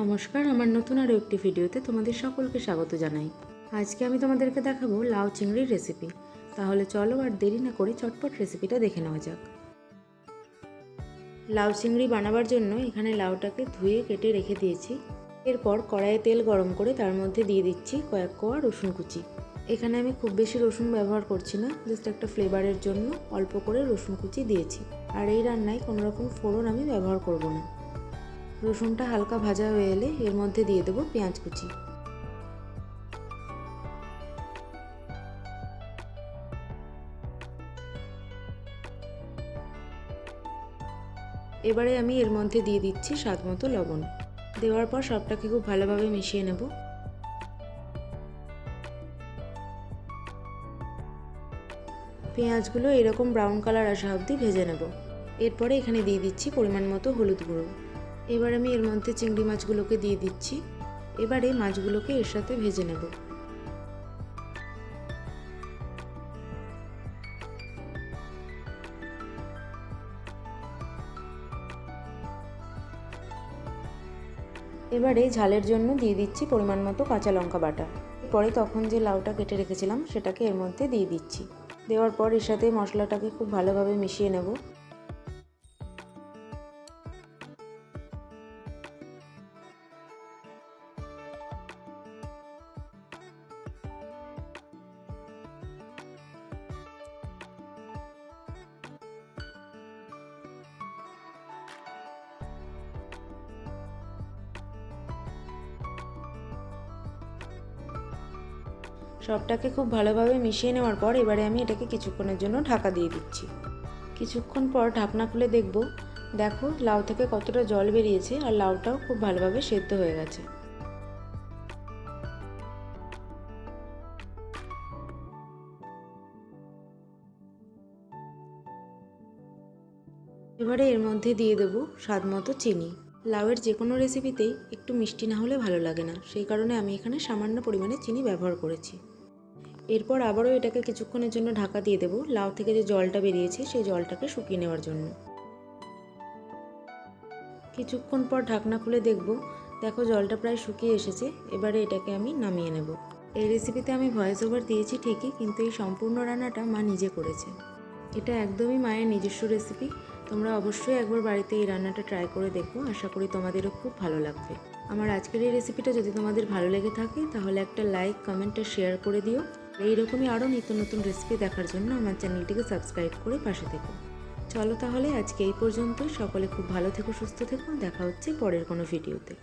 নমস্কার, আমার নতুন আরও একটি ভিডিওতে তোমাদের সকলকে স্বাগত জানাই। আজকে আমি তোমাদেরকে দেখাবো লাউ চিংড়ির রেসিপি তাহলে চলো আর দেরি না করে চটপট রেসিপিটা দেখে নেওয়া যাক। লাউ চিংড়ি বানাবার জন্য এখানে লাউটাকে ধুয়ে কেটে রেখে দিয়েছি। এরপর কড়াইয়ে তেল গরম করে তার মধ্যে দিয়ে দিচ্ছি কয়েক কোয়া রসুন কুচি। এখানে আমি খুব বেশি রসুন ব্যবহার করছি না জাস্ট একটা ফ্লেভারের জন্য অল্প করে রসুন কুচি দিয়েছি। আর এই রান্নায় কোনো রকম ফোড়ন আমি ব্যবহার করব না। রসুনটা হালকা ভাজা হয়ে এলে এর মধ্যে দিয়ে দেবো পেঁয়াজ কুচি। এবারে আমি এর মধ্যে দিয়ে দিচ্ছি স্বাদ মতো লবণ। দেওয়ার পর সবটাকে খুব ভালোভাবে মিশিয়ে নেব। পেঁয়াজগুলো এরকম ব্রাউন কালার আসা অবধি ভেজে নেব। এরপরে এখানে দিয়ে দিচ্ছি পরিমাণ মতো হলুদ গুঁড়ো। এবার আমি এর মধ্যে চিংড়ি মাছগুলোকে দিয়ে দিচ্ছি। এবারে মাছগুলোকে এর সাথে ভেজে নেব। এবারে ঝালের জন্য দিয়ে দিচ্ছি পরিমাণ মতো কাঁচা লঙ্কা বাটা। পরে তখন যে লাউটা কেটে রেখেছিলাম, সেটাকে এর মধ্যে দিয়ে দিচ্ছি। দেওয়ার পর এর সাথে মশলাটাকে খুব ভালোভাবে মিশিয়ে নেব। সবটাকে খুব ভালোভাবে মিশিয়ে নেওয়ার পর এবারে আমি এটাকে কিছুক্ষণের জন্য ঢাকা দিয়ে দিচ্ছি। কিছুক্ষণ পর ঢাকনা খুলে দেখব, দেখো লাউ থেকে কতটা জল বেরিয়েছে আর লাউটাও খুব ভালোভাবে সেদ্ধ হয়ে গেছে। এবারে এর মধ্যে দিয়ে দেবো স্বাদ মতো চিনি। লাউয়ের যে কোনো রেসিপিতেই একটু মিষ্টি না হলে ভালো লাগে না, সেই কারণে আমি এখানে সামান্য পরিমাণে চিনি ব্যবহার করেছি। এরপর আবারও এটাকে কিছুক্ষণের জন্য ঢাকা দিয়ে দেবো লাউ থেকে যে জলটা বেরিয়েছে সেই জলটাকে শুকিয়ে নেওয়ার জন্য। কিছুক্ষণ পর ঢাকনা খুলে দেখব, দেখো জলটা প্রায় শুকিয়ে এসেছে, এবারে এটাকে আমি নামিয়ে নেব। এই রেসিপিতে আমি ভয়েস ওভার দিয়েছি ঠিকই, কিন্তু এই সম্পূর্ণ রান্নাটা মা নিজে করেছে। এটা একদমই মায়ের নিজস্ব রেসিপি তোমরা অবশ্যই একবার বাড়িতে এই রান্নাটা ট্রাই করে দেখো, আশা করি তোমাদেরও খুব ভালো লাগবে। আমার আজকের এই রেসিপিটা যদি তোমাদের ভালো লেগে থাকে, তাহলে একটা লাইক কমেন্ট আর শেয়ার করে দিও। এইরকমই আরও নিত্য নতুন রেসিপি দেখার জন্য আমার চ্যানেলটিকে সাবস্ক্রাইব করে পাশে থেকো। চলো তাহলে আজকে এই পর্যন্ত সকলে খুব ভালো থেকো, সুস্থ থেকো। দেখা হচ্ছে পরের কোনো ভিডিওতে